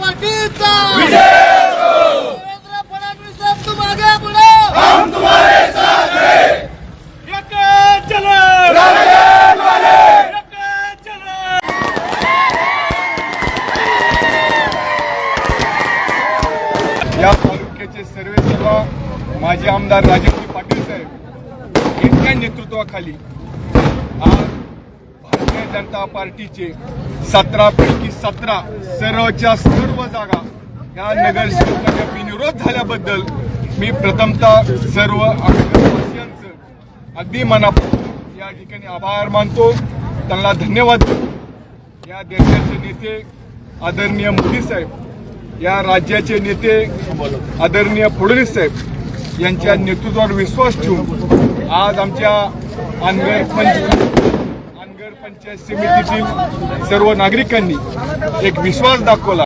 पार्टीचा देवेंद्र फडणवीस साहब तुम आगे बढ़ो हम तुम्हारे साथ चलो! या तालुक्याचे सर्वे सर्व माजी आमदार राजेंद्र पाटील साहेब यांच्या नेतृत्वाखाली आज भारतीय जनता पार्टीचे सतरा पैकी सतरा सर्वच्या सर्व जागा या नगरसेवकांना बिनविरोध झाल्याबद्दल मी प्रथमतः सर्व अगदी मनापासून या ठिकाणी आभार मानतो. त्यांना धन्यवाद या देशाचे नेते आदरणीय मोदी साहेब या राज्याचे नेते आदरणीय फडणवीस साहेब यांच्या नेतृत्वावर विश्वास ठेवून आज आमच्या अनगर पंच नगरपंचायत समितीतील सर्व नागरिकांनी एक विश्वास दाखवला.